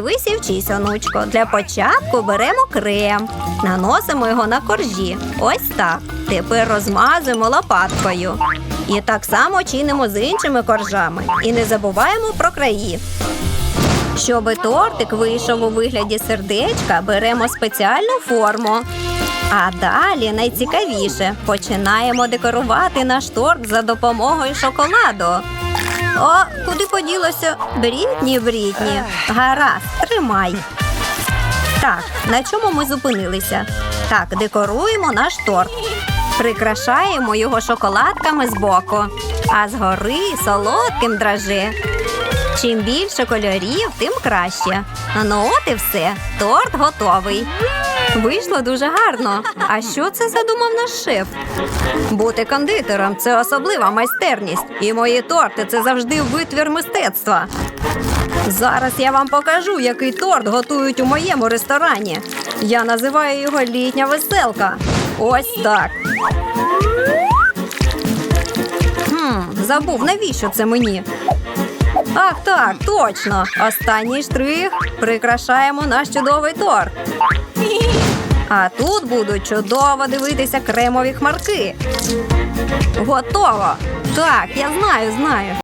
Дивись і онучко. Для початку беремо крем, наносимо його на коржі. Ось так. Тепер розмазуємо лопаткою. І так само чинимо з іншими коржами. І не забуваємо про краї. Щоби тортик вийшов у вигляді сердечка, беремо спеціальну форму. А далі найцікавіше починаємо декорувати наш торт за допомогою шоколаду. О, куди поділося? Брітні, Брітні. Гаразд, тримай. Так, на чому ми зупинилися? Так, декоруємо наш торт. Прикрашаємо його шоколадками збоку, а згори солодким драже. Чим більше кольорів, тим краще. Ну от і все. Торт готовий. Вийшло дуже гарно. А що це задумав наш шеф? Бути кондитером це особлива майстерність. І мої торти це завжди витвір мистецтва. Зараз я вам покажу, який торт готують у моєму ресторані. Я називаю його літня веселка. Ось так. Хм, забув, навіщо це мені? Ах, так, точно. Останній штрих. Прикрашаємо наш чудовий торт. А тут будуть чудово дивитися кремові хмарки. Готово. Так, я знаю, знаю.